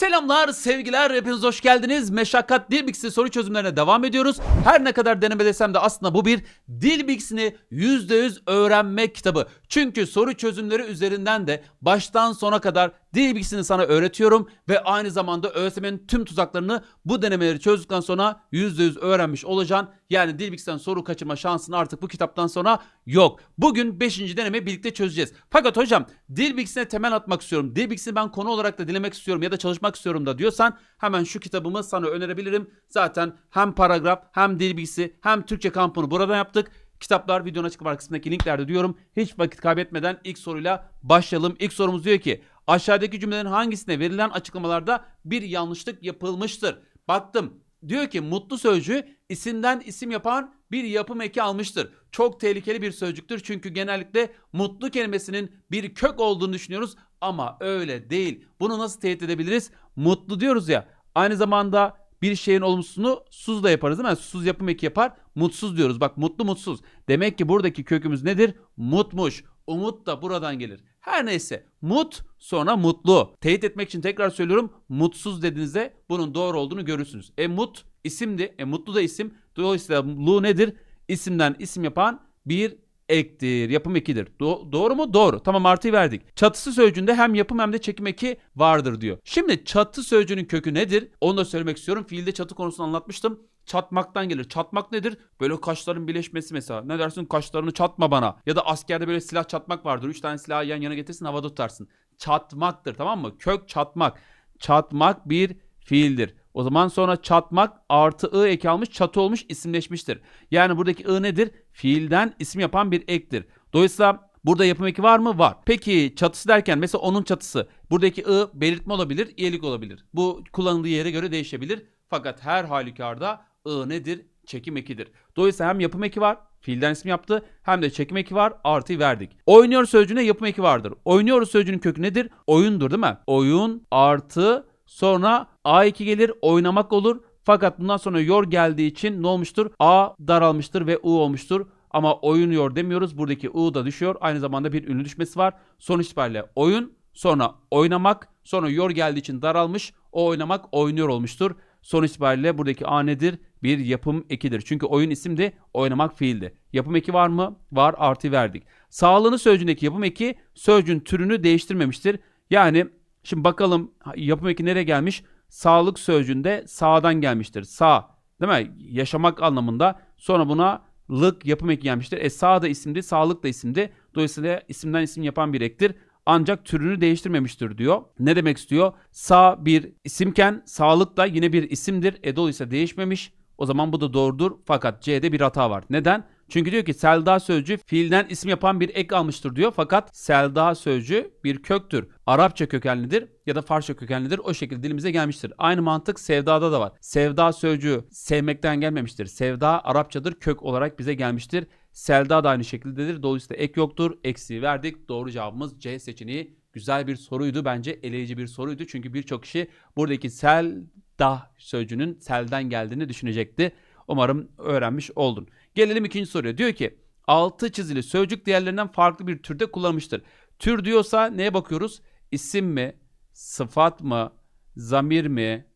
Selamlar, sevgiler, hepiniz hoş geldiniz. Meşakkat Dil Bilgisi soru çözümlerine devam ediyoruz. Her ne kadar deneme desem de aslında bu bir dil bilgisini %100 öğrenme kitabı. Çünkü soru çözümleri üzerinden de baştan sona kadar dil bilgisini sana öğretiyorum ve aynı zamanda ÖSYM'nin tüm tuzaklarını bu denemeleri çözdükten sonra %100 öğrenmiş olacaksın. Yani dil bilgisinden soru kaçırma şansın artık bu kitaptan sonra yok. Bugün 5. deneme birlikte çözeceğiz. Fakat hocam dil bilgisine temel atmak istiyorum. Dil bilgisini ben konu olarak da dinlemek istiyorum ya da çalışmak istiyorum da diyorsan hemen şu kitabımı sana önerebilirim. Zaten hem paragraf hem dil bilgisi hem Türkçe kampını buradan yaptık. Kitaplar videonun açıklama kısmındaki linklerde diyorum. Hiç vakit kaybetmeden ilk soruyla başlayalım. İlk sorumuz diyor ki aşağıdaki cümlelerin hangisine verilen açıklamalarda bir yanlışlık yapılmıştır? Baktım diyor ki mutlu sözcüğü isimden isim yapan bir yapım eki almıştır. Çok tehlikeli bir sözcüktür çünkü genellikle mutlu kelimesinin bir kök olduğunu düşünüyoruz ama öyle değil. Bunu nasıl teyit edebiliriz? Mutlu diyoruz ya aynı zamanda bir şeyin olumsuzunu suz da yaparız değil mi? Yani susuz yapım eki yapar. Mutsuz diyoruz. Bak mutlu mutsuz. Demek ki buradaki kökümüz nedir? Mutmuş. Umut da buradan gelir. Her neyse mut sonra mutlu. Teyit etmek için tekrar söylüyorum. Mutsuz dediğinizde bunun doğru olduğunu görürsünüz. E mut isimdi. E mutlu da isim. Dolayısıyla lu nedir? İsimden isim yapan bir ektir. Yapım ekidir. Do- doğru mu? Doğru. Tamam artıyı verdik. Çatısı sözcüğünde hem yapım hem de çekim eki vardır diyor. Şimdi çatı sözcüğünün kökü nedir? Onu da söylemek istiyorum. Fiilde çatı konusunu anlatmıştım. Çatmaktan gelir. Çatmak nedir? Böyle kaşların birleşmesi mesela. Ne dersin? Kaşlarını çatma bana. Ya da askerde böyle silah çatmak vardır. Üç tane silahı yan yana getirsin havada tutarsın. Çatmaktır tamam mı? Kök çatmak. Çatmak bir fiildir. O zaman sonra çatmak artı ı eki almış çatı olmuş isimleşmiştir. Yani buradaki ı nedir? Fiilden isim yapan bir ektir. Dolayısıyla burada yapım eki var mı? Var. Peki çatısı derken mesela onun çatısı. Buradaki ı belirtme olabilir, iyilik olabilir. Bu kullanıldığı yere göre değişebilir. Fakat her halükarda ı nedir? Çekim ekidir. Dolayısıyla hem yapım eki var, fiilden isim yaptı, hem de çekim eki var, artıyı verdik. Oynuyor sözcüğüne yapım eki vardır. Oynuyoruz sözcüğünün kökü nedir? Oyundur değil mi? Oyun artı sonra A2 gelir, oynamak olur. Fakat bundan sonra yor geldiği için ne olmuştur? A daralmıştır ve U olmuştur. Ama oynuyor demiyoruz. Buradaki U da düşüyor. Aynı zamanda bir ünlü düşmesi var. Sonuç itibariyle oyun, sonra oynamak, sonra yor geldiği için daralmış. O oynamak oynuyor olmuştur. Sonuç itibariyle buradaki A nedir? Bir yapım ekidir. Çünkü oyun isimdi, oynamak fiildi. Yapım eki var mı? Var, artı verdik. Sağlığını sözcüğündeki yapım eki sözcüğün türünü değiştirmemiştir. Yani şimdi bakalım yapım eki nereye gelmiş? Sağlık sözcüğünde sağdan gelmiştir. Sağ, değil mi? Yaşamak anlamında. Sonra buna lık yapım eki gelmiştir. E sağ da isimdi, sağlık da isimdi. Dolayısıyla isimden isim yapan bir ektir ancak türünü değiştirmemiştir diyor. Ne demek istiyor? Sağ bir isimken sağlık da yine bir isimdir. E dolayısıyla değişmemiş. O zaman bu da doğrudur. Fakat C'de bir hata var. Neden? Çünkü diyor ki selda sözcüğü fiilden isim yapan bir ek almıştır diyor. Fakat selda sözcüğü bir köktür. Arapça kökenlidir ya da Farsça kökenlidir. O şekilde dilimize gelmiştir. Aynı mantık sevdada da var. Sevda sözcüğü sevmekten gelmemiştir. Sevda Arapçadır kök olarak bize gelmiştir. Selda da aynı şekildedir. Dolayısıyla ek yoktur. Eksiği verdik. Doğru cevabımız C seçeneği. Güzel bir soruydu. Bence eleyici bir soruydu. Çünkü birçok kişi buradaki selda sözcüğünün selden geldiğini düşünecekti. Umarım öğrenmiş oldun. Gelelim ikinci soruya. Diyor ki altı çizili sözcük diğerlerinden farklı bir türde kullanılmıştır. Tür diyorsa neye bakıyoruz? İsim mi? Sıfat mı? Zamir mi?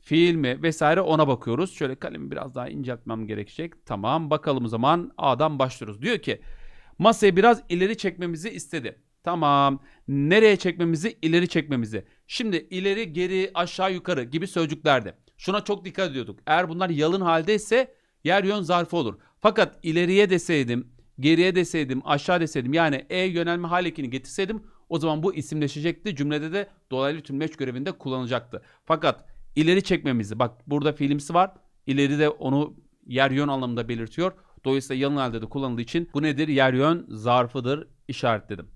Fiil mi? Vesaire ona bakıyoruz. Şöyle kalemi biraz daha inceltmem gerekecek. Tamam bakalım zaman A'dan başlıyoruz. Diyor ki masayı biraz ileri çekmemizi istedi. Tamam. Nereye çekmemizi? İleri çekmemizi. Şimdi ileri, geri, aşağı, yukarı gibi sözcüklerde. Şuna çok dikkat ediyorduk. Eğer bunlar yalın haldeyse yer yön zarfı olur. Fakat ileriye deseydim, geriye deseydim, aşağı deseydim yani E yönelme hal ekini getirseydim o zaman bu isimleşecekti. Cümlede de dolaylı tümleç görevinde kullanılacaktı. Fakat ileri çekmemizi bak burada fiilimsi var. İleri de onu yer yön anlamında belirtiyor. Dolayısıyla yalın halde de kullanıldığı için bu nedir? Yer yön zarfıdır işaretledim.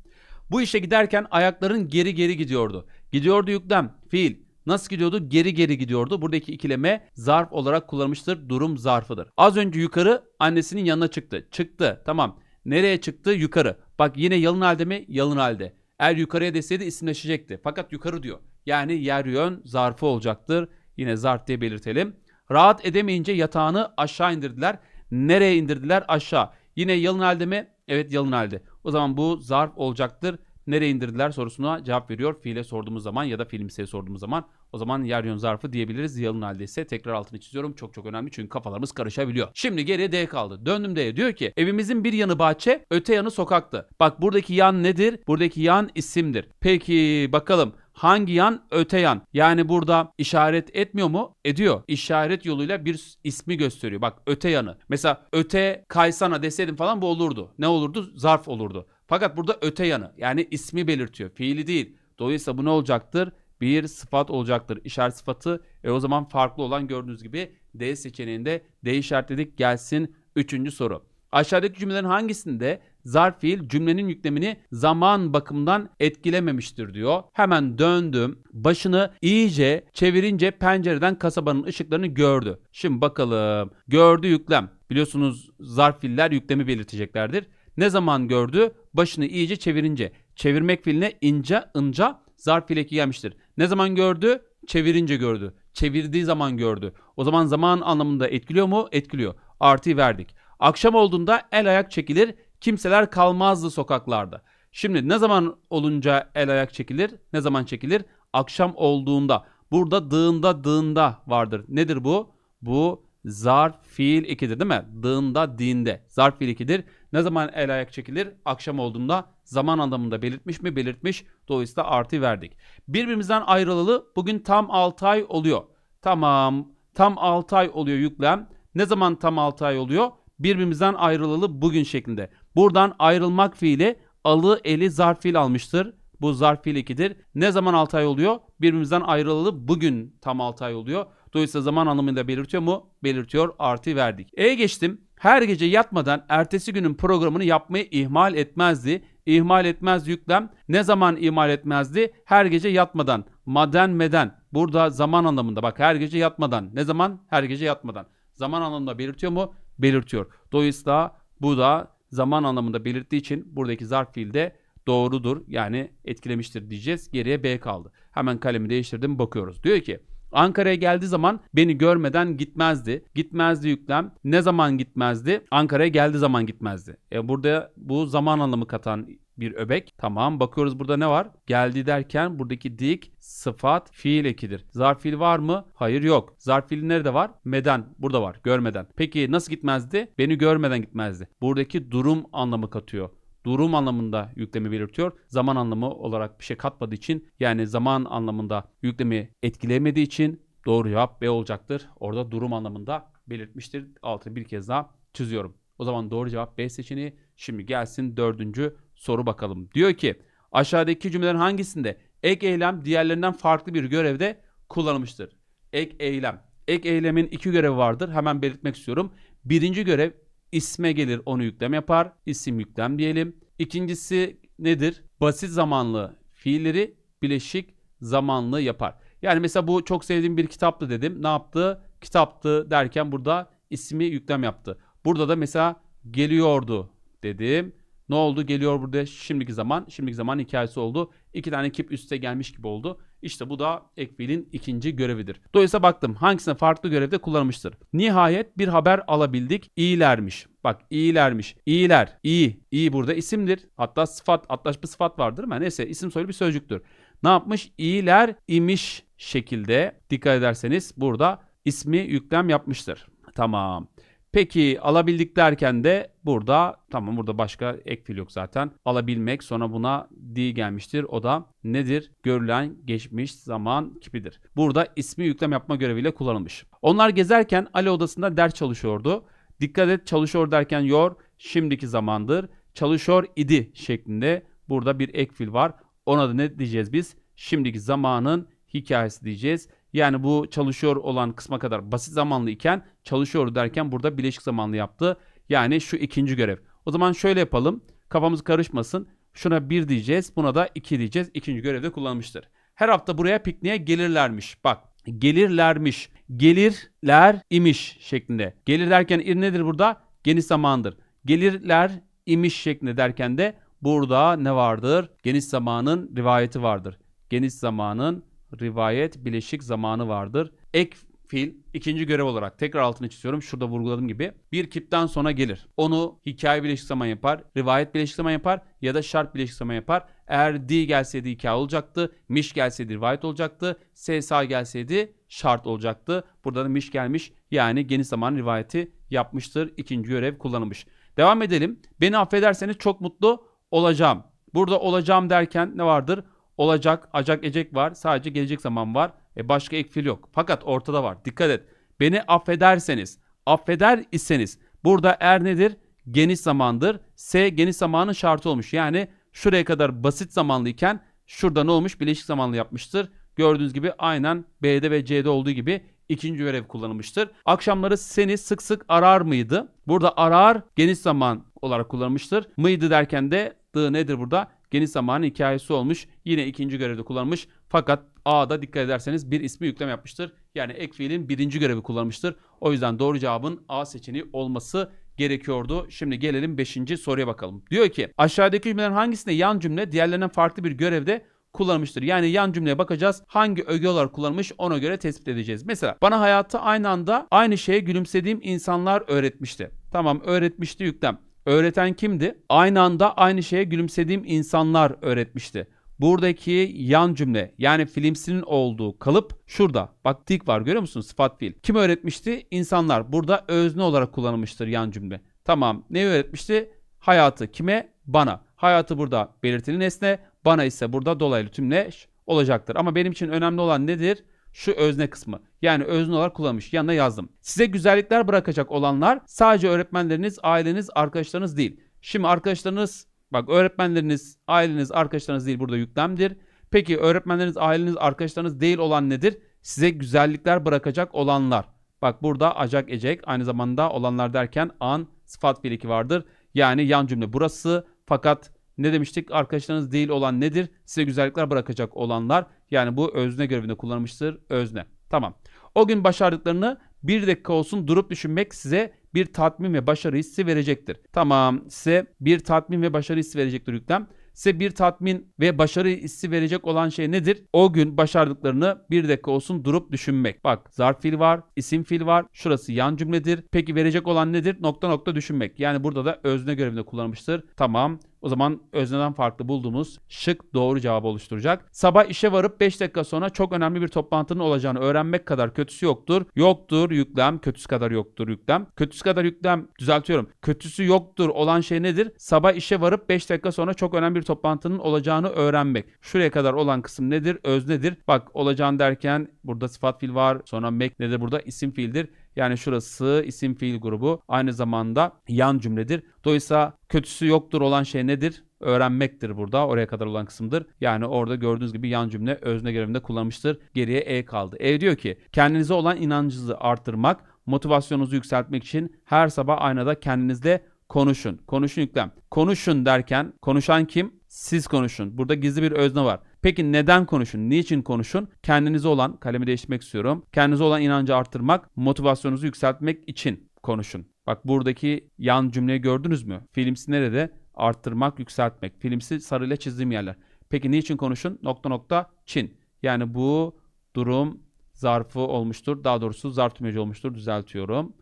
Bu işe giderken ayakların geri geri gidiyordu. Gidiyordu yüklem, fiil. Nasıl gidiyordu? Geri geri gidiyordu. Buradaki ikileme zarf olarak kullanılmıştır. Durum zarfıdır. Az önce yukarı annesinin yanına çıktı. Çıktı. Tamam. Nereye çıktı? Yukarı. Bak yine yalın halde mi? Yalın halde. Eğer yukarıya deseydi isimleşecekti. Fakat yukarı diyor. Yani yer yön zarfı olacaktır. Yine zarf diye belirtelim. Rahat edemeyince yatağını aşağı indirdiler. Nereye indirdiler? Aşağı. Yine yalın halde mi? Evet yalın halde. O zaman bu zarf olacaktır. nereye indirdiler sorusuna cevap veriyor. Fiile sorduğumuz zaman ya da filmseye sorduğumuz zaman o zaman yer yön zarfı diyebiliriz. Yalın halde ise tekrar altını çiziyorum. Çok çok önemli çünkü kafalarımız karışabiliyor. Şimdi geriye D kaldı. Döndüm D'ye. Diyor ki evimizin bir yanı bahçe, öte yanı sokaktı. Bak buradaki yan nedir? Buradaki yan isimdir. Peki bakalım hangi yan öte yan. Yani burada işaret etmiyor mu? Ediyor. İşaret yoluyla bir ismi gösteriyor. Bak öte yanı. Mesela öte kaysana deseydim falan bu olurdu. Ne olurdu? Zarf olurdu. Fakat burada öte yanı yani ismi belirtiyor. Fiili değil. Dolayısıyla bu ne olacaktır? Bir sıfat olacaktır. İşaret sıfatı e o zaman farklı olan gördüğünüz gibi D seçeneğinde D işaretledik gelsin. Üçüncü soru. Aşağıdaki cümlelerin hangisinde zarf fiil cümlenin yüklemini zaman bakımından etkilememiştir diyor. Hemen döndüm. Başını iyice çevirince pencereden kasabanın ışıklarını gördü. Şimdi bakalım. Gördü yüklem. Biliyorsunuz zarf fiiller yüklemi belirteceklerdir. Ne zaman gördü? Başını iyice çevirince. Çevirmek fiiline ince ınca zarf fiil eki gelmiştir. Ne zaman gördü? Çevirince gördü. Çevirdiği zaman gördü. O zaman zaman anlamında etkiliyor mu? Etkiliyor. Artıyı verdik. Akşam olduğunda el ayak çekilir. Kimseler kalmazdı sokaklarda. Şimdi ne zaman olunca el ayak çekilir? Ne zaman çekilir? Akşam olduğunda. Burada dığında dığında vardır. Nedir bu? Bu zarf fiil ikidir değil mi? Dığında dinde. Zarf fiil ikidir. Ne zaman el ayak çekilir? Akşam olduğunda zaman anlamında belirtmiş mi? Belirtmiş. Dolayısıyla artı verdik. Birbirimizden ayrılalı bugün tam 6 ay oluyor. Tamam. Tam 6 ay oluyor yüklem. Ne zaman tam 6 ay oluyor? Birbirimizden ayrılalı bugün şeklinde. Buradan ayrılmak fiili alı eli zarf fiil almıştır. Bu zarf fiil 2'dir. Ne zaman 6 ay oluyor? Birbirimizden ayrılalı bugün tam 6 ay oluyor. Dolayısıyla zaman anlamında belirtiyor mu? Belirtiyor. Artı verdik. E geçtim. Her gece yatmadan ertesi günün programını yapmayı ihmal etmezdi. İhmal etmez yüklem. Ne zaman ihmal etmezdi? Her gece yatmadan. Maden meden. Burada zaman anlamında. Bak her gece yatmadan. Ne zaman? Her gece yatmadan. Zaman anlamında belirtiyor mu? Belirtiyor. Dolayısıyla bu da zaman anlamında belirttiği için buradaki zarf fiilde doğrudur. Yani etkilemiştir diyeceğiz. Geriye B kaldı. Hemen kalemi değiştirdim bakıyoruz. Diyor ki Ankara'ya geldiği zaman beni görmeden gitmezdi. Gitmezdi yüklem. Ne zaman gitmezdi? Ankara'ya geldiği zaman gitmezdi. E burada bu zaman anlamı katan bir öbek. Tamam bakıyoruz burada ne var? Geldi derken buradaki dik sıfat fiil ekidir. Zarf fiil var mı? Hayır yok. Zarf fiil nerede var? Meden. Burada var. Görmeden. Peki nasıl gitmezdi? Beni görmeden gitmezdi. Buradaki durum anlamı katıyor durum anlamında yüklemi belirtiyor. Zaman anlamı olarak bir şey katmadığı için yani zaman anlamında yüklemi etkileyemediği için doğru cevap B olacaktır. Orada durum anlamında belirtmiştir. Altını bir kez daha çiziyorum. O zaman doğru cevap B seçeneği. Şimdi gelsin dördüncü soru bakalım. Diyor ki aşağıdaki cümlelerin hangisinde ek eylem diğerlerinden farklı bir görevde kullanılmıştır? Ek eylem. Ek eylemin iki görevi vardır. Hemen belirtmek istiyorum. Birinci görev isme gelir onu yüklem yapar. İsim yüklem diyelim. İkincisi nedir? Basit zamanlı fiilleri bileşik zamanlı yapar. Yani mesela bu çok sevdiğim bir kitaptı dedim. Ne yaptı? Kitaptı derken burada ismi yüklem yaptı. Burada da mesela geliyordu dedim. Ne oldu? Geliyor burada şimdiki zaman. Şimdiki zaman hikayesi oldu. İki tane kip üste gelmiş gibi oldu. İşte bu da ek fiilin ikinci görevidir. Dolayısıyla baktım hangisine farklı görevde kullanılmıştır. Nihayet bir haber alabildik. İyilermiş. Bak iyilermiş. İyiler. İyi. İyi burada isimdir. Hatta sıfat, atlaş bir sıfat vardır mı? Neyse isim soylu bir sözcüktür. Ne yapmış? İyiler imiş şekilde dikkat ederseniz burada ismi yüklem yapmıştır. Tamam. Peki alabildik derken de burada tamam burada başka ek fiil yok zaten. Alabilmek sonra buna di gelmiştir. O da nedir? Görülen geçmiş zaman kipidir. Burada ismi yüklem yapma göreviyle kullanılmış. Onlar gezerken Ali odasında ders çalışıyordu. Dikkat et çalışıyor derken yor şimdiki zamandır. Çalışıyor idi şeklinde burada bir ek fiil var. Ona da ne diyeceğiz biz? Şimdiki zamanın hikayesi diyeceğiz. Yani bu çalışıyor olan kısma kadar basit zamanlı iken çalışıyor derken burada bileşik zamanlı yaptı. Yani şu ikinci görev. O zaman şöyle yapalım. Kafamız karışmasın. Şuna bir diyeceğiz. Buna da iki diyeceğiz. İkinci görevde kullanmıştır. Her hafta buraya pikniğe gelirlermiş. Bak gelirlermiş. Gelirler imiş şeklinde. Gelir derken ir nedir burada? Geniş zamandır. Gelirler imiş şeklinde derken de burada ne vardır? Geniş zamanın rivayeti vardır. Geniş zamanın rivayet bileşik zamanı vardır. Ek fiil ikinci görev olarak tekrar altını çiziyorum. Şurada vurguladığım gibi bir kipten sonra gelir. Onu hikaye bileşik zaman yapar, rivayet bileşik zaman yapar ya da şart bileşik zaman yapar. Eğer di gelseydi hikaye olacaktı, miş gelseydi rivayet olacaktı, sa gelseydi şart olacaktı. Burada da miş gelmiş yani geniş zaman rivayeti yapmıştır. İkinci görev kullanılmış. Devam edelim. Beni affederseniz çok mutlu olacağım. Burada olacağım derken ne vardır? Olacak, acak, ecek var. Sadece gelecek zaman var. E başka ek fiil yok. Fakat ortada var. Dikkat et. Beni affederseniz, affeder iseniz burada er nedir? Geniş zamandır. S geniş zamanın şartı olmuş. Yani şuraya kadar basit zamanlıyken şurada ne olmuş? Bileşik zamanlı yapmıştır. Gördüğünüz gibi aynen B'de ve C'de olduğu gibi ikinci görev kullanılmıştır. Akşamları seni sık sık arar mıydı? Burada arar geniş zaman olarak kullanılmıştır. Mıydı derken de dı nedir burada? Geniş zamanın hikayesi olmuş. Yine ikinci görevde kullanılmış. Fakat A'da dikkat ederseniz bir ismi yüklem yapmıştır. Yani ek birinci görevi kullanılmıştır. O yüzden doğru cevabın A seçeneği olması gerekiyordu. Şimdi gelelim 5. soruya bakalım. Diyor ki aşağıdaki cümlelerin hangisinde yan cümle diğerlerinden farklı bir görevde kullanılmıştır. Yani yan cümleye bakacağız. Hangi öge olarak kullanılmış ona göre tespit edeceğiz. Mesela bana hayatı aynı anda aynı şeye gülümsediğim insanlar öğretmişti. Tamam öğretmişti yüklem. Öğreten kimdi? Aynı anda aynı şeye gülümsediğim insanlar öğretmişti. Buradaki yan cümle yani filmsinin olduğu kalıp şurada. Bak tik var görüyor musun? Sıfat fiil. Kim öğretmişti? İnsanlar. Burada özne olarak kullanılmıştır yan cümle. Tamam. Ne öğretmişti? Hayatı. Kime? Bana. Hayatı burada belirtili nesne. Bana ise burada dolaylı tümleş olacaktır. Ama benim için önemli olan nedir? Şu özne kısmı. Yani özne olarak kullanmış. Yanına yazdım. Size güzellikler bırakacak olanlar sadece öğretmenleriniz, aileniz, arkadaşlarınız değil. Şimdi arkadaşlarınız Bak öğretmenleriniz, aileniz, arkadaşlarınız değil burada yüklemdir. Peki öğretmenleriniz, aileniz, arkadaşlarınız değil olan nedir? Size güzellikler bırakacak olanlar. Bak burada acak ecek aynı zamanda olanlar derken an sıfat fiiliki vardır. Yani yan cümle burası fakat ne demiştik? Arkadaşlarınız değil olan nedir? Size güzellikler bırakacak olanlar. Yani bu özne görevinde kullanılmıştır. Özne. Tamam. O gün başardıklarını bir dakika olsun durup düşünmek size bir tatmin ve başarı hissi verecektir. Tamam size bir tatmin ve başarı hissi verecektir yüklem. Size bir tatmin ve başarı hissi verecek olan şey nedir? O gün başardıklarını bir dakika olsun durup düşünmek. Bak zarf fiil var, isim fiil var. Şurası yan cümledir. Peki verecek olan nedir? Nokta nokta düşünmek. Yani burada da özne görevinde kullanılmıştır. Tamam. O zaman özneden farklı bulduğumuz şık doğru cevabı oluşturacak. Sabah işe varıp 5 dakika sonra çok önemli bir toplantının olacağını öğrenmek kadar kötüsü yoktur. Yoktur yüklem, kötüsü kadar yoktur yüklem. Kötüsü kadar yüklem düzeltiyorum. Kötüsü yoktur olan şey nedir? Sabah işe varıp 5 dakika sonra çok önemli bir toplantının olacağını öğrenmek. Şuraya kadar olan kısım nedir? Öznedir. Bak olacağını derken burada sıfat fiil var. Sonra mek nedir burada? isim fiildir. Yani şurası isim fiil grubu aynı zamanda yan cümledir. Dolayısıyla kötüsü yoktur olan şey nedir? Öğrenmektir burada. Oraya kadar olan kısımdır. Yani orada gördüğünüz gibi yan cümle özne görevinde kullanmıştır. Geriye e kaldı. E diyor ki kendinize olan inancınızı artırmak, motivasyonunuzu yükseltmek için her sabah aynada kendinizle konuşun. Konuşun yüklem. Konuşun derken konuşan kim? Siz konuşun. Burada gizli bir özne var. Peki neden konuşun? Niçin konuşun? Kendinize olan, kalemi değiştirmek istiyorum. Kendinize olan inancı arttırmak, motivasyonunuzu yükseltmek için konuşun. Bak buradaki yan cümleyi gördünüz mü? Filmsi nerede? Arttırmak, yükseltmek. Filmsi sarıyla çizdiğim yerler. Peki niçin konuşun? Nokta nokta Çin. Yani bu durum zarfı olmuştur. Daha doğrusu zarf tümleci olmuştur. Düzeltiyorum.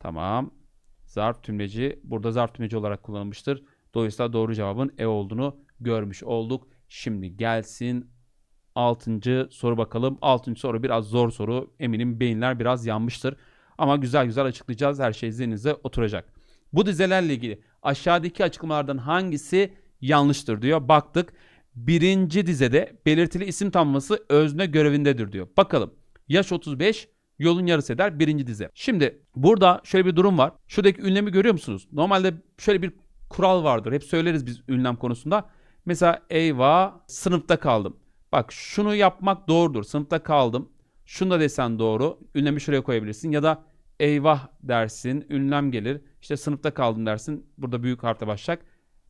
Tamam. Zarf tümleci burada zarf tümleci olarak kullanılmıştır. Dolayısıyla doğru cevabın E olduğunu görmüş olduk. Şimdi gelsin 6. soru bakalım. 6. soru biraz zor soru. Eminim beyinler biraz yanmıştır. Ama güzel güzel açıklayacağız. Her şey zihninize oturacak. Bu dizelerle ilgili aşağıdaki açıklamalardan hangisi yanlıştır diyor. Baktık. Birinci dizede belirtili isim tamlaması özne görevindedir diyor. Bakalım. Yaş 35, yolun yarısı eder birinci dize. Şimdi burada şöyle bir durum var. Şuradaki ünlemi görüyor musunuz? Normalde şöyle bir kural vardır. Hep söyleriz biz ünlem konusunda. Mesela eyvah sınıfta kaldım. Bak şunu yapmak doğrudur. Sınıfta kaldım. Şunu da desen doğru. Ünlemi şuraya koyabilirsin. Ya da eyvah dersin. Ünlem gelir. İşte sınıfta kaldım dersin. Burada büyük harfle başlayacak.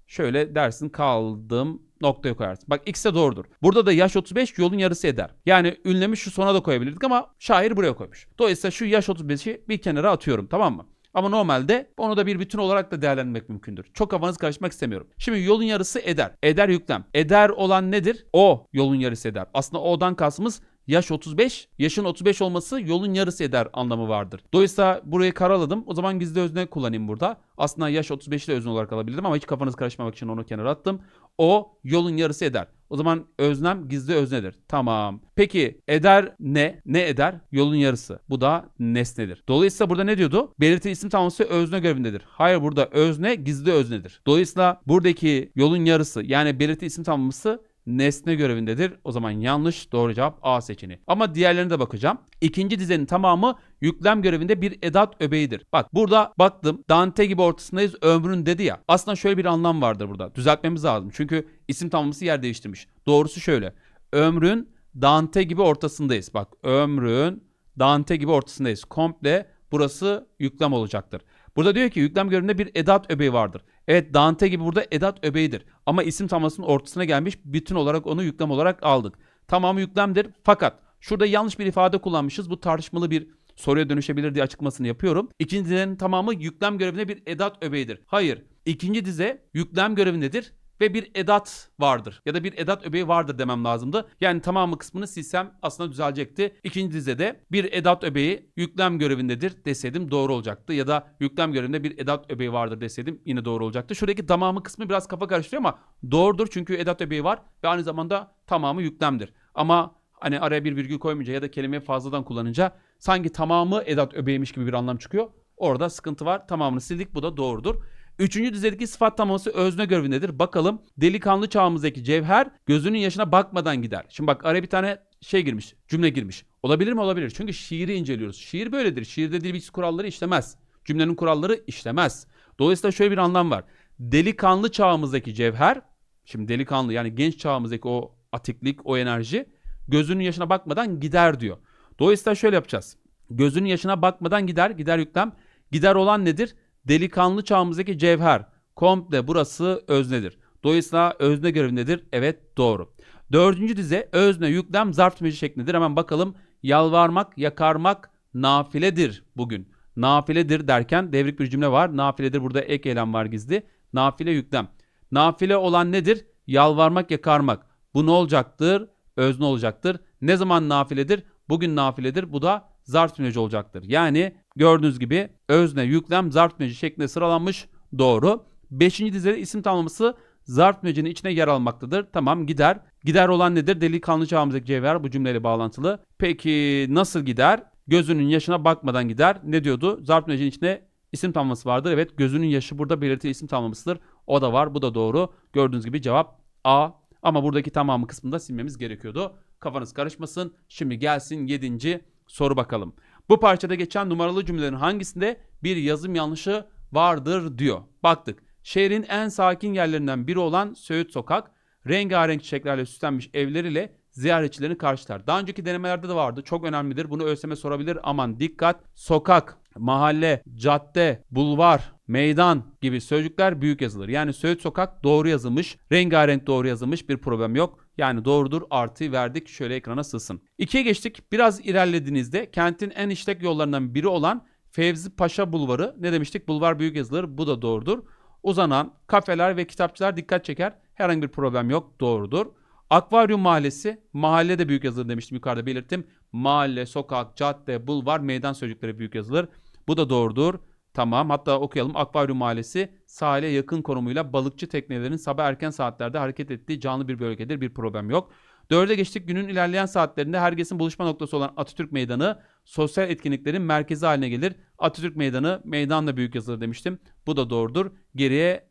Şöyle dersin kaldım noktaya koyarsın. Bak ikisi de doğrudur. Burada da yaş 35 yolun yarısı eder. Yani ünlemi şu sona da koyabilirdik ama şair buraya koymuş. Dolayısıyla şu yaş 35'i bir kenara atıyorum tamam mı? Ama normalde onu da bir bütün olarak da değerlendirmek mümkündür. Çok kafanız karışmak istemiyorum. Şimdi yolun yarısı eder. Eder yüklem. Eder olan nedir? O yolun yarısı eder. Aslında o'dan kastımız yaş 35. Yaşın 35 olması yolun yarısı eder anlamı vardır. Dolayısıyla burayı karaladım. O zaman gizli özne kullanayım burada. Aslında yaş 35'i de özne olarak alabilirdim ama hiç kafanız karışmamak için onu kenara attım. O yolun yarısı eder. O zaman öznem gizli öznedir. Tamam. Peki eder ne? Ne eder? Yolun yarısı. Bu da nesnedir. Dolayısıyla burada ne diyordu? Belirti isim tamlaması özne görevindedir. Hayır burada özne gizli öznedir. Dolayısıyla buradaki yolun yarısı yani belirti isim tamlaması nesne görevindedir. O zaman yanlış doğru cevap A seçeneği. Ama diğerlerine de bakacağım. İkinci dizenin tamamı yüklem görevinde bir edat öbeğidir. Bak burada baktım Dante gibi ortasındayız ömrün dedi ya. Aslında şöyle bir anlam vardır burada. Düzeltmemiz lazım. Çünkü isim tamlaması yer değiştirmiş. Doğrusu şöyle. Ömrün Dante gibi ortasındayız. Bak ömrün Dante gibi ortasındayız. Komple burası yüklem olacaktır. Burada diyor ki yüklem görevinde bir edat öbeği vardır. Evet Dante gibi burada edat öbeğidir. Ama isim tamlamasının ortasına gelmiş bütün olarak onu yüklem olarak aldık. Tamamı yüklemdir fakat şurada yanlış bir ifade kullanmışız. Bu tartışmalı bir soruya dönüşebilir diye açıklamasını yapıyorum. İkinci dizenin tamamı yüklem görevinde bir edat öbeğidir. Hayır. İkinci dize yüklem görevindedir ve bir edat vardır ya da bir edat öbeği vardır demem lazımdı. Yani tamamı kısmını silsem aslında düzelecekti. İkinci dizede bir edat öbeği yüklem görevindedir deseydim doğru olacaktı. Ya da yüklem görevinde bir edat öbeği vardır deseydim yine doğru olacaktı. Şuradaki tamamı kısmı biraz kafa karıştırıyor ama doğrudur çünkü edat öbeği var ve aynı zamanda tamamı yüklemdir. Ama hani araya bir virgül koymayınca ya da kelimeyi fazladan kullanınca sanki tamamı edat öbeğiymiş gibi bir anlam çıkıyor. Orada sıkıntı var. Tamamını sildik. Bu da doğrudur. Üçüncü dizedeki sıfat tamlaması özne görevindedir. Bakalım delikanlı çağımızdaki cevher gözünün yaşına bakmadan gider. Şimdi bak araya bir tane şey girmiş, cümle girmiş. Olabilir mi? Olabilir. Çünkü şiiri inceliyoruz. Şiir böyledir. Şiirde dil bilgisi kuralları işlemez. Cümlenin kuralları işlemez. Dolayısıyla şöyle bir anlam var. Delikanlı çağımızdaki cevher, şimdi delikanlı yani genç çağımızdaki o atiklik, o enerji gözünün yaşına bakmadan gider diyor. Dolayısıyla şöyle yapacağız. Gözünün yaşına bakmadan gider, gider yüklem. Gider olan nedir? Delikanlı çağımızdaki cevher. Komple burası öznedir. Dolayısıyla özne görevindedir. Evet doğru. Dördüncü dize özne yüklem zarf tümleci şeklindedir. Hemen bakalım. Yalvarmak, yakarmak nafiledir bugün. Nafiledir derken devrik bir cümle var. Nafiledir burada ek eylem var gizli. Nafile yüklem. Nafile olan nedir? Yalvarmak, yakarmak. Bu ne olacaktır? Özne olacaktır. Ne zaman nafiledir? Bugün nafiledir. Bu da zarf tümleci olacaktır. Yani gördüğünüz gibi özne, yüklem, zarf tümleci şeklinde sıralanmış. Doğru. Beşinci dizede isim tamlaması zarf tümlecinin içine yer almaktadır. Tamam gider. Gider olan nedir? Delikanlı çağımızdaki cevher bu cümleyle bağlantılı. Peki nasıl gider? Gözünün yaşına bakmadan gider. Ne diyordu? Zarf tümlecinin içine isim tamlaması vardır. Evet gözünün yaşı burada belirtili isim tamlamasıdır. O da var. Bu da doğru. Gördüğünüz gibi cevap A. Ama buradaki tamamı kısmında silmemiz gerekiyordu. Kafanız karışmasın. Şimdi gelsin 7. soru bakalım. Bu parçada geçen numaralı cümlelerin hangisinde bir yazım yanlışı vardır diyor. Baktık. Şehrin en sakin yerlerinden biri olan Söğüt Sokak, rengarenk çiçeklerle süslenmiş evleriyle ziyaretçilerini karşılar. Daha önceki denemelerde de vardı. Çok önemlidir. Bunu ÖSYM sorabilir. Aman dikkat. Sokak, mahalle, cadde, bulvar, meydan gibi sözcükler büyük yazılır. Yani Söğüt Sokak doğru yazılmış. Rengarenk doğru yazılmış. Bir problem yok. Yani doğrudur artı verdik. Şöyle ekrana sığsın. İkiye geçtik. Biraz ilerlediğinizde kentin en işlek yollarından biri olan Fevzi Paşa Bulvarı. Ne demiştik? Bulvar büyük yazılır. Bu da doğrudur. Uzanan kafeler ve kitapçılar dikkat çeker. Herhangi bir problem yok. Doğrudur. Akvaryum Mahallesi, mahalle de büyük yazılır demiştim yukarıda belirttim. Mahalle, sokak, cadde, bulvar, meydan sözcükleri büyük yazılır. Bu da doğrudur. Tamam hatta okuyalım. Akvaryum Mahallesi sahile yakın konumuyla balıkçı teknelerin sabah erken saatlerde hareket ettiği canlı bir bölgedir. Bir problem yok. Dörde geçtik. Günün ilerleyen saatlerinde herkesin buluşma noktası olan Atatürk Meydanı sosyal etkinliklerin merkezi haline gelir. Atatürk Meydanı meydanla büyük yazılır demiştim. Bu da doğrudur. Geriye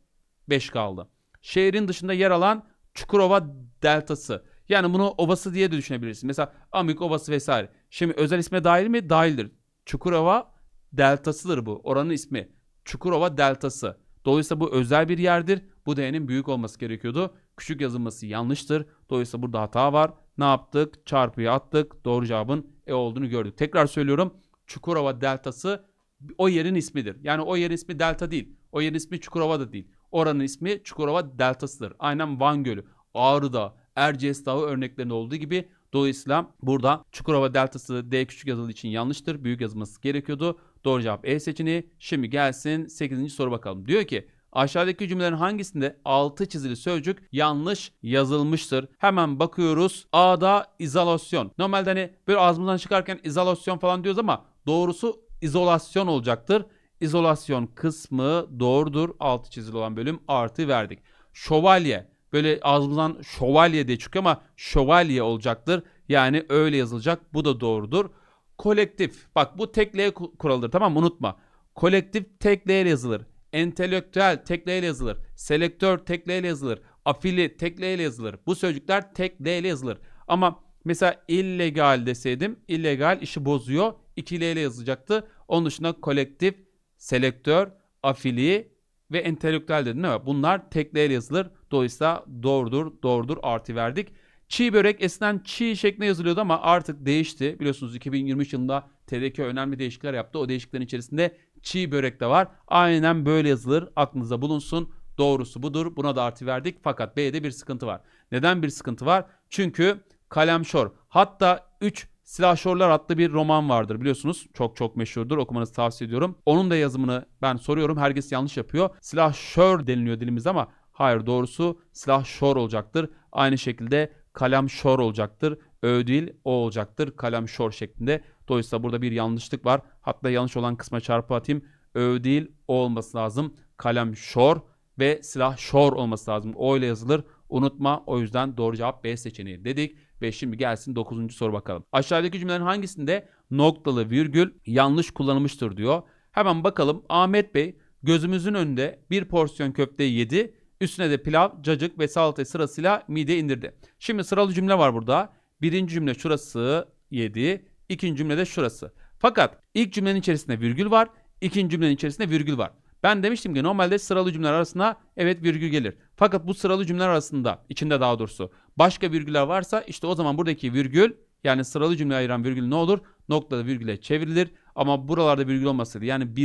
5 kaldı. Şehrin dışında yer alan Çukurova Deltası. Yani bunu ovası diye de düşünebilirsin. Mesela Amik Ovası vesaire. Şimdi özel isme dahil mi? Dahildir. Çukurova Deltasıdır bu. Oranın ismi. Çukurova Deltası. Dolayısıyla bu özel bir yerdir. Bu değerin büyük olması gerekiyordu. Küçük yazılması yanlıştır. Dolayısıyla burada hata var. Ne yaptık? Çarpıyı attık. Doğru cevabın E olduğunu gördük. Tekrar söylüyorum. Çukurova Deltası o yerin ismidir. Yani o yerin ismi Delta değil. O yerin ismi Çukurova da değil. Oranın ismi Çukurova Deltası'dır. Aynen Van Gölü, Ağrı'da, Erciyes Dağı örneklerinde olduğu gibi dolayısıyla burada Çukurova Deltası D küçük yazılı için yanlıştır. Büyük yazılması gerekiyordu. Doğru cevap E seçeneği. Şimdi gelsin 8. soru bakalım. Diyor ki Aşağıdaki cümlelerin hangisinde altı çizili sözcük yanlış yazılmıştır? Hemen bakıyoruz. A'da izolasyon. Normalde hani böyle ağzımızdan çıkarken izolasyon falan diyoruz ama doğrusu izolasyon olacaktır. İzolasyon kısmı doğrudur. Altı çizili olan bölüm artı verdik. Şövalye. Böyle ağzımızdan şövalye diye çıkıyor ama şövalye olacaktır. Yani öyle yazılacak. Bu da doğrudur. Kolektif. Bak bu tek L ku- kuralıdır tamam mı? Unutma. Kolektif tek L ile yazılır. Entelektüel tek L ile yazılır. Selektör tek L ile yazılır. Afili tek L ile yazılır. Bu sözcükler tek L ile yazılır. Ama mesela illegal deseydim illegal işi bozuyor. 2 L ile yazılacaktı. Onun dışında kolektif, selektör, afili ve entelektüel dedim değil mi? Bunlar tek L ile yazılır. Dolayısıyla doğrudur, doğrudur artı verdik. Çiğ börek eskiden çiğ şeklinde yazılıyordu ama artık değişti. Biliyorsunuz 2023 yılında TDK önemli değişiklikler yaptı. O değişikliklerin içerisinde çiğ börek de var. Aynen böyle yazılır. Aklınızda bulunsun. Doğrusu budur. Buna da artı verdik. Fakat B'de bir sıkıntı var. Neden bir sıkıntı var? Çünkü kalemşor. Hatta 3 Silahşorlar adlı bir roman vardır biliyorsunuz. Çok çok meşhurdur. Okumanızı tavsiye ediyorum. Onun da yazımını ben soruyorum. Herkes yanlış yapıyor. Silahşör deniliyor dilimizde ama hayır doğrusu silahşor olacaktır. Aynı şekilde kalem şor olacaktır. Ö değil o olacaktır. Kalem şor şeklinde. Dolayısıyla burada bir yanlışlık var. Hatta yanlış olan kısma çarpı atayım. Ö değil o olması lazım. Kalem şor ve silah şor olması lazım. O ile yazılır. Unutma o yüzden doğru cevap B seçeneği dedik. Ve şimdi gelsin 9. soru bakalım. Aşağıdaki cümlelerin hangisinde noktalı virgül yanlış kullanılmıştır diyor. Hemen bakalım Ahmet Bey gözümüzün önünde bir porsiyon köfte yedi. Üstüne de pilav, cacık ve salata sırasıyla mide indirdi. Şimdi sıralı cümle var burada. Birinci cümle şurası yedi. ikinci cümle de şurası. Fakat ilk cümlenin içerisinde virgül var. ikinci cümlenin içerisinde virgül var. Ben demiştim ki normalde sıralı cümleler arasında evet virgül gelir. Fakat bu sıralı cümleler arasında içinde daha doğrusu başka virgüller varsa işte o zaman buradaki virgül yani sıralı cümle ayıran virgül ne olur? Noktada virgüle çevrilir. Ama buralarda virgül olmasaydı yani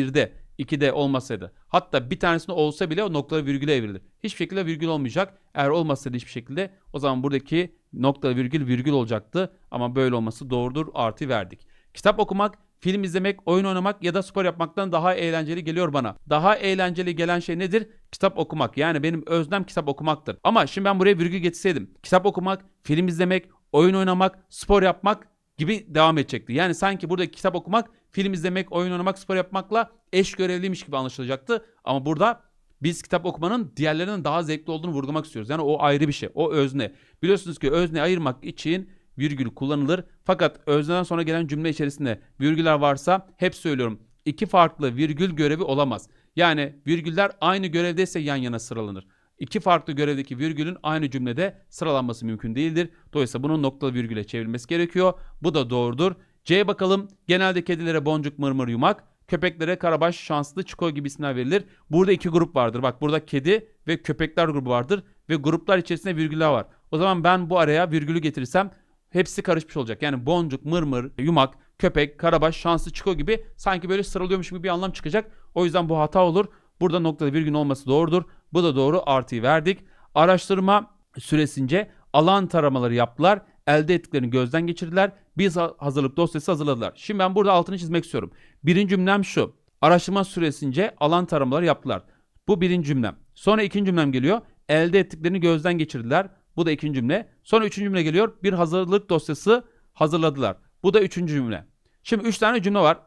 1'de 2'de olmasaydı hatta bir tanesinde olsa bile o noktalı virgüle evrilir. Hiçbir şekilde virgül olmayacak. Eğer olmasaydı hiçbir şekilde o zaman buradaki noktalı virgül virgül olacaktı. Ama böyle olması doğrudur artı verdik. Kitap okumak, film izlemek, oyun oynamak ya da spor yapmaktan daha eğlenceli geliyor bana. Daha eğlenceli gelen şey nedir? Kitap okumak. Yani benim özlem kitap okumaktır. Ama şimdi ben buraya virgül getirseydim. Kitap okumak, film izlemek, oyun oynamak, spor yapmak gibi devam edecekti. Yani sanki burada kitap okumak, film izlemek, oyun oynamak, spor yapmakla eş görevliymiş gibi anlaşılacaktı. Ama burada biz kitap okumanın diğerlerinden daha zevkli olduğunu vurgulamak istiyoruz. Yani o ayrı bir şey. O özne. Biliyorsunuz ki özne ayırmak için virgül kullanılır. Fakat özneden sonra gelen cümle içerisinde virgüller varsa hep söylüyorum. iki farklı virgül görevi olamaz. Yani virgüller aynı görevdeyse yan yana sıralanır. İki farklı görevdeki virgülün aynı cümlede sıralanması mümkün değildir. Dolayısıyla bunun noktalı virgüle çevrilmesi gerekiyor. Bu da doğrudur. C'ye bakalım. Genelde kedilere boncuk mırmır yumak. Köpeklere karabaş, şanslı, çiko gibi isimler verilir. Burada iki grup vardır. Bak burada kedi ve köpekler grubu vardır. Ve gruplar içerisinde virgüller var. O zaman ben bu araya virgülü getirirsem hepsi karışmış olacak. Yani boncuk, mırmır, yumak, köpek, karabaş, şanslı, çiko gibi sanki böyle sıralıyormuş gibi bir anlam çıkacak. O yüzden bu hata olur. Burada noktada virgül olması doğrudur. Bu da doğru artıyı verdik. Araştırma süresince alan taramaları yaptılar. Elde ettiklerini gözden geçirdiler. Biz ha- hazırlık dosyası hazırladılar. Şimdi ben burada altını çizmek istiyorum. Birinci cümlem şu. Araştırma süresince alan taramaları yaptılar. Bu birinci cümlem. Sonra ikinci cümlem geliyor. Elde ettiklerini gözden geçirdiler. Bu da ikinci cümle. Sonra üçüncü cümle geliyor. Bir hazırlık dosyası hazırladılar. Bu da üçüncü cümle. Şimdi üç tane cümle var.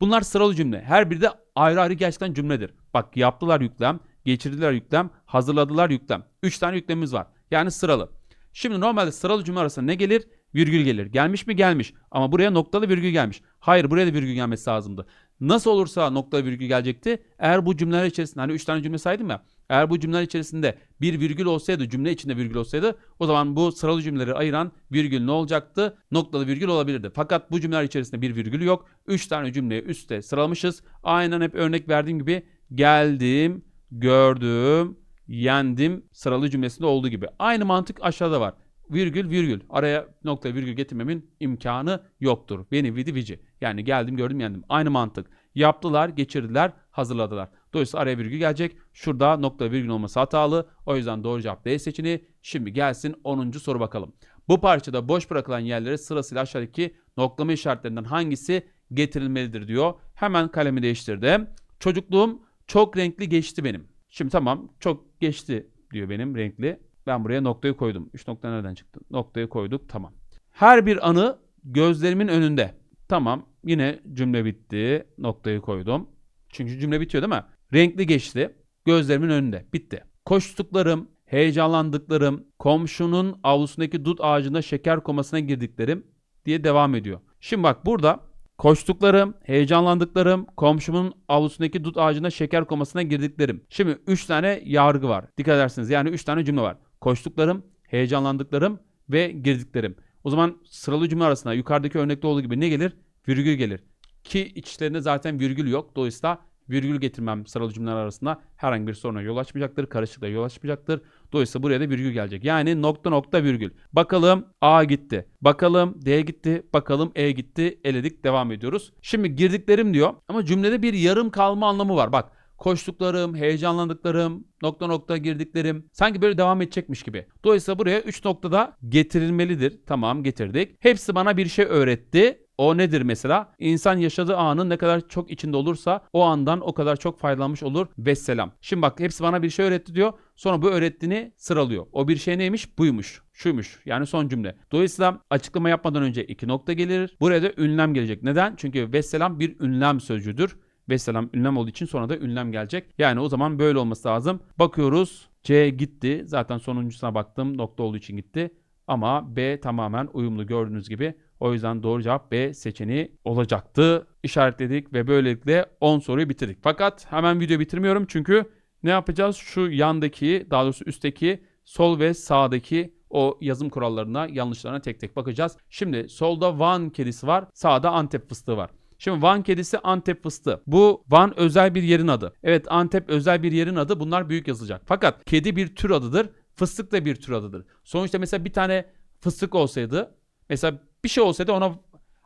Bunlar sıralı cümle. Her biri de ayrı ayrı gerçekten cümledir. Bak yaptılar yüklem, geçirdiler yüklem, hazırladılar yüklem. Üç tane yüklemimiz var. Yani sıralı. Şimdi normalde sıralı cümle arasında ne gelir? Virgül gelir. Gelmiş mi? Gelmiş. Ama buraya noktalı virgül gelmiş. Hayır buraya da virgül gelmesi lazımdı. Nasıl olursa noktalı virgül gelecekti? Eğer bu cümleler içerisinde hani 3 tane cümle saydım ya. Eğer bu cümleler içerisinde bir virgül olsaydı, cümle içinde virgül olsaydı o zaman bu sıralı cümleleri ayıran virgül ne olacaktı? Noktalı virgül olabilirdi. Fakat bu cümleler içerisinde bir virgül yok. 3 tane cümleyi üstte sıralamışız. Aynen hep örnek verdiğim gibi geldim, gördüm, yendim sıralı cümlesinde olduğu gibi. Aynı mantık aşağıda var. Virgül virgül. Araya nokta virgül getirmemin imkanı yoktur. Beni vidi vici. Yani geldim gördüm yendim. Aynı mantık. Yaptılar, geçirdiler, hazırladılar. Dolayısıyla araya virgül gelecek. Şurada nokta virgül olması hatalı. O yüzden doğru cevap D seçeneği. Şimdi gelsin 10. soru bakalım. Bu parçada boş bırakılan yerlere sırasıyla aşağıdaki noklama işaretlerinden hangisi getirilmelidir diyor. Hemen kalemi değiştirdim. Çocukluğum çok renkli geçti benim. Şimdi tamam çok geçti diyor benim renkli. Ben buraya noktayı koydum. 3 nokta nereden çıktı? Noktayı koyduk tamam. Her bir anı gözlerimin önünde. Tamam yine cümle bitti. Noktayı koydum. Çünkü cümle bitiyor değil mi? Renkli geçti. Gözlerimin önünde. Bitti. Koştuklarım, heyecanlandıklarım, komşunun avlusundaki dut ağacında şeker komasına girdiklerim diye devam ediyor. Şimdi bak burada koştuklarım, heyecanlandıklarım, komşumun avlusundaki dut ağacında şeker komasına girdiklerim. Şimdi 3 tane yargı var. Dikkat edersiniz yani 3 tane cümle var. Koştuklarım, heyecanlandıklarım ve girdiklerim. O zaman sıralı cümle arasında yukarıdaki örnekte olduğu gibi ne gelir? Virgül gelir. Ki içlerinde zaten virgül yok. Dolayısıyla virgül getirmem sıralı cümleler arasında herhangi bir soruna yol açmayacaktır. Karışıklığa yol açmayacaktır. Dolayısıyla buraya da virgül gelecek. Yani nokta nokta virgül. Bakalım A gitti. Bakalım D gitti. Bakalım E gitti. Eledik devam ediyoruz. Şimdi girdiklerim diyor ama cümlede bir yarım kalma anlamı var. Bak koştuklarım, heyecanlandıklarım, nokta nokta girdiklerim sanki böyle devam edecekmiş gibi. Dolayısıyla buraya 3 noktada getirilmelidir. Tamam getirdik. Hepsi bana bir şey öğretti. O nedir mesela? İnsan yaşadığı anın ne kadar çok içinde olursa o andan o kadar çok faydalanmış olur. Vesselam. Şimdi bak hepsi bana bir şey öğretti diyor. Sonra bu öğrettiğini sıralıyor. O bir şey neymiş? Buymuş. Şuymuş. Yani son cümle. Dolayısıyla açıklama yapmadan önce iki nokta gelir. Buraya da ünlem gelecek. Neden? Çünkü vesselam bir ünlem sözcüğüdür. Vesselam ünlem olduğu için sonra da ünlem gelecek. Yani o zaman böyle olması lazım. Bakıyoruz. C gitti. Zaten sonuncusuna baktım. Nokta olduğu için gitti. Ama B tamamen uyumlu gördüğünüz gibi. O yüzden doğru cevap B seçeneği olacaktı. İşaretledik ve böylelikle 10 soruyu bitirdik. Fakat hemen video bitirmiyorum çünkü ne yapacağız? Şu yandaki, daha doğrusu üstteki, sol ve sağdaki o yazım kurallarına, yanlışlarına tek tek bakacağız. Şimdi solda Van kedisi var, sağda Antep fıstığı var. Şimdi Van kedisi Antep fıstığı. Bu Van özel bir yerin adı. Evet Antep özel bir yerin adı. Bunlar büyük yazılacak. Fakat kedi bir tür adıdır. Fıstık da bir tür adıdır. Sonuçta mesela bir tane fıstık olsaydı mesela bir şey olsaydı ona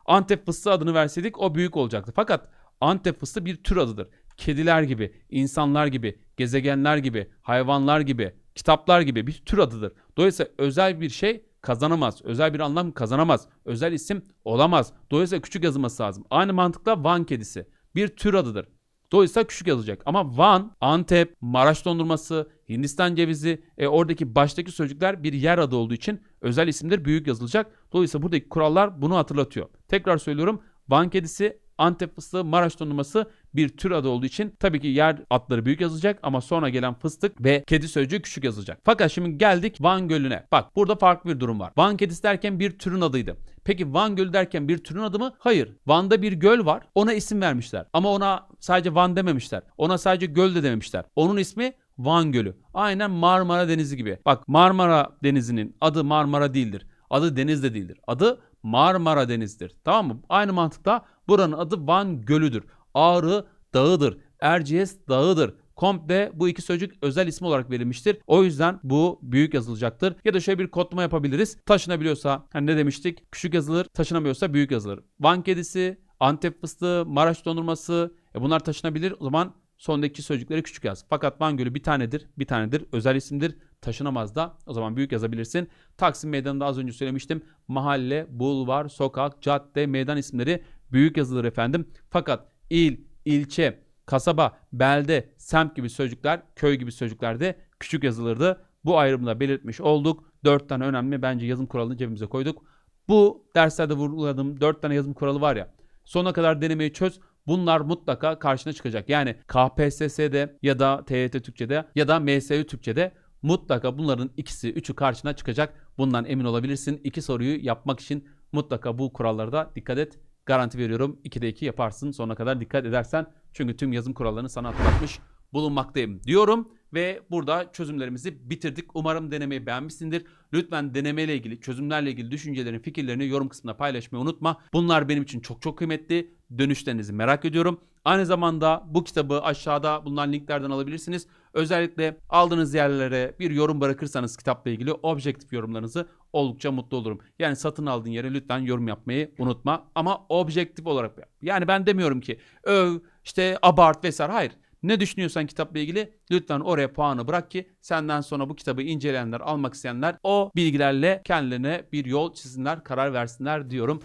Antep fıstığı adını verseydik o büyük olacaktı. Fakat Antep fıstığı bir tür adıdır. Kediler gibi, insanlar gibi, gezegenler gibi, hayvanlar gibi, kitaplar gibi bir tür adıdır. Dolayısıyla özel bir şey kazanamaz. Özel bir anlam kazanamaz. Özel isim olamaz. Dolayısıyla küçük yazılması lazım. Aynı mantıkla Van kedisi bir tür adıdır. Dolayısıyla küçük yazacak. Ama Van, Antep, Maraş dondurması, Hindistan cevizi, e, oradaki baştaki sözcükler bir yer adı olduğu için özel isimdir büyük yazılacak. Dolayısıyla buradaki kurallar bunu hatırlatıyor. Tekrar söylüyorum. Van kedisi, Antep fıstığı, Maraş dondurması bir tür adı olduğu için tabii ki yer adları büyük yazılacak ama sonra gelen fıstık ve kedi sözcüğü küçük yazılacak. Fakat şimdi geldik Van Gölü'ne. Bak burada farklı bir durum var. Van kedisi derken bir türün adıydı. Peki Van Gölü derken bir türün adı mı? Hayır. Van'da bir göl var. Ona isim vermişler. Ama ona sadece Van dememişler. Ona sadece göl de dememişler. Onun ismi Van Gölü. Aynen Marmara Denizi gibi. Bak Marmara Denizi'nin adı Marmara değildir. Adı deniz de değildir. Adı Marmara Denizi'dir. Tamam mı? Aynı mantıkla buranın adı Van Gölü'dür. Ağrı Dağı'dır. Erciyes Dağı'dır. Komple bu iki sözcük özel ismi olarak verilmiştir. O yüzden bu büyük yazılacaktır. Ya da şöyle bir kodlama yapabiliriz. Taşınabiliyorsa hani ne demiştik? Küçük yazılır. Taşınamıyorsa büyük yazılır. Van kedisi, Antep fıstığı, Maraş dondurması e bunlar taşınabilir. O zaman sondaki sözcükleri küçük yaz. Fakat Van Gölü bir tanedir. Bir tanedir. Özel isimdir. Taşınamaz da. O zaman büyük yazabilirsin. Taksim Meydanı'nda az önce söylemiştim. Mahalle, bulvar, sokak, cadde, meydan isimleri büyük yazılır efendim. Fakat il, ilçe, kasaba, belde, semt gibi sözcükler, köy gibi sözcükler de küçük yazılırdı. Bu ayrımda belirtmiş olduk. Dört tane önemli bence yazım kuralını cebimize koyduk. Bu derslerde vurguladığım dört tane yazım kuralı var ya. Sona kadar denemeyi çöz. Bunlar mutlaka karşına çıkacak. Yani KPSS'de ya da TYT Türkçe'de ya da MSÜ Türkçe'de mutlaka bunların ikisi, üçü karşına çıkacak. Bundan emin olabilirsin. İki soruyu yapmak için mutlaka bu kurallara da dikkat et. Garanti veriyorum 2'de 2 yaparsın sonuna kadar dikkat edersen. Çünkü tüm yazım kurallarını sana hatırlatmış bulunmaktayım diyorum. Ve burada çözümlerimizi bitirdik. Umarım denemeyi beğenmişsindir. Lütfen denemeyle ilgili, çözümlerle ilgili düşüncelerini, fikirlerini yorum kısmına paylaşmayı unutma. Bunlar benim için çok çok kıymetli. Dönüşlerinizi merak ediyorum. Aynı zamanda bu kitabı aşağıda bulunan linklerden alabilirsiniz. Özellikle aldığınız yerlere bir yorum bırakırsanız kitapla ilgili objektif yorumlarınızı oldukça mutlu olurum. Yani satın aldığın yere lütfen yorum yapmayı unutma. Ama objektif olarak yap. Yani ben demiyorum ki öv, işte abart vesaire. Hayır. Ne düşünüyorsan kitapla ilgili lütfen oraya puanı bırak ki senden sonra bu kitabı inceleyenler, almak isteyenler o bilgilerle kendilerine bir yol çizsinler, karar versinler diyorum.